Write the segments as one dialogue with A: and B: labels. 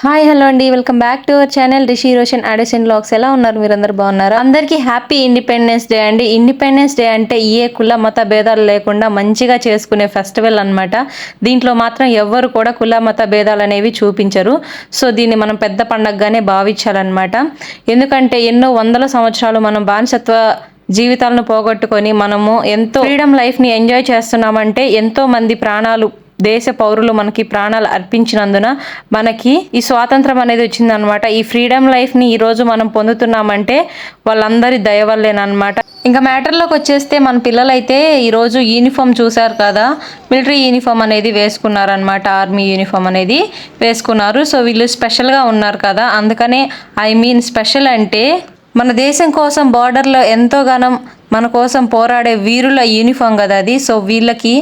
A: Hi hello అండి. Welcome back to our channel Rishi Roshan addition blogs ఎలా ఉన్నారు మీరందరూ? బాగున్నారు? అందరికీ హ్యాపీ ఇండిపెండెన్స్ డే అండి. ఇండిపెండెన్స్ డే అంటే ఏ కుల మత భేదాలు లేకుండా మంచిగా చేసుకునే ఫెస్టివల్ అన్నమాట. దీంట్లో మాత్రం ఎవ్వరు కూడా కుల మత భేదాలు అనేవి చూపించరు. సో దీన్ని మనం పెద్ద పండగగానే భావించాలన్నమాట. ఎందుకంటే ఎన్నో వందల సంవత్సరాలు మనం బానిసత్వ జీవితాలను పోగొట్టుకొని మనము ఎంతో ఫ్రీడమ్ లైఫ్ని ఎంజాయ్ చేస్తున్నామంటే ఎంతో మంది ప్రాణాలు దేశ పౌరులు మనకి ప్రాణాలు అర్పించినందున మనకి ఈ స్వాతంత్రం అనేది వచ్చిందనమాట ఈ ఫ్రీడమ్ లైఫ్ని ఈరోజు మనం పొందుతున్నామంటే వాళ్ళందరి దయ వల్లేనమాట ఇంకా మ్యాటర్లోకి వచ్చేస్తే మన పిల్లలైతే ఈరోజు యూనిఫామ్ చూశారు కదా. మిలిటరీ యూనిఫామ్ అనేది వేసుకున్నారనమాట ఆర్మీ యూనిఫామ్ అనేది వేసుకున్నారు. సో వీళ్ళు స్పెషల్గా ఉన్నారు కదా. అందుకనే ఐ మీన్ స్పెషల్ అంటే మన దేశం కోసం బార్డర్లో ఎంతోగానం మన కోసం పోరాడే వీరుల యూనిఫామ్ కదా అది. సో వీళ్ళకి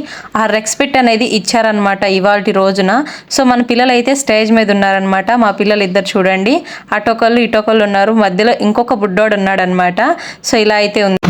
A: ఆ రెస్పెక్ట్ అనేది ఇచ్చారనమాట ఇవాళ రోజున. సో మన పిల్లలు అయితే స్టేజ్ మీద ఉన్నారనమాట మా పిల్లలు ఇద్దరు చూడండి. అటొకళ్ళు ఇటొకళ్ళు ఉన్నారు. మధ్యలో ఇంకొక బుడ్డోడు ఉన్నాడనమాట సో ఇలా అయితే ఉంది.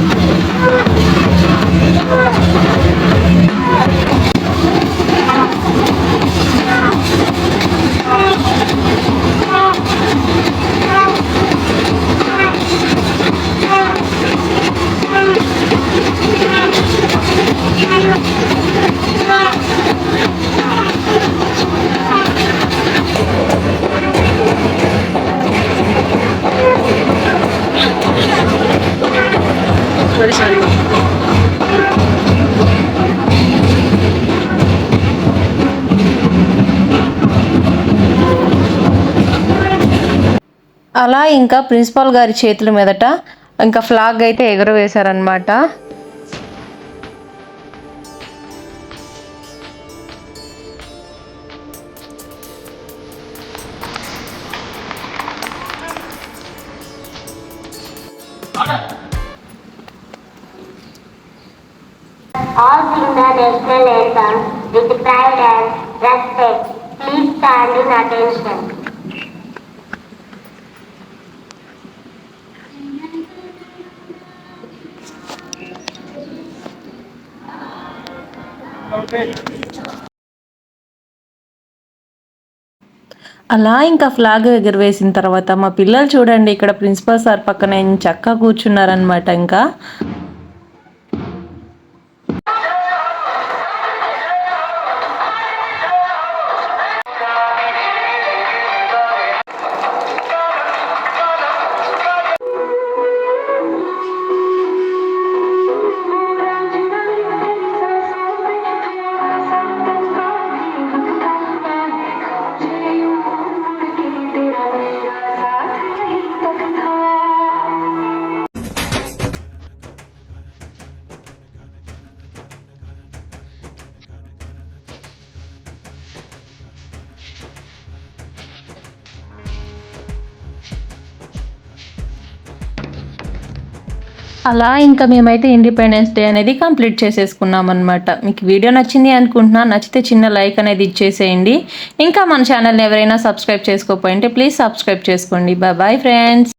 A: అలా ఇంకా ప్రిన్సిపాల్ గారి చేతుల మీదట ఇంకా ఫ్లాగ్ అయితే ఎగురవేశారనమాట
B: all sing the national anthem with pride and respect. Please stand in attention.
A: అలా ఇంకా ఫ్లాగ్ ఎగురవేసిన తర్వాత మా పిల్లలు చూడండి ఇక్కడ ప్రిన్సిపల్ సార్ పక్కన చక్కగా కూర్చున్నారనమాట ఇంకా అలా ఇంకా మేమైతే ఇండిపెండెన్స్ డే అనేది కంప్లీట్ చేసేసుకున్నాం అనమాట మీకు వీడియో నచ్చింది అనుకుంటున్నా నచ్చితే చిన్న లైక్ అనేది ఇచ్చేసేయండి. ఇంకా మన ఛానల్ని ఎవరైనా సబ్స్క్రైబ్ చేసుకోపోయింటే ప్లీజ్ సబ్స్క్రైబ్ చేసుకోండి. Bye bye friends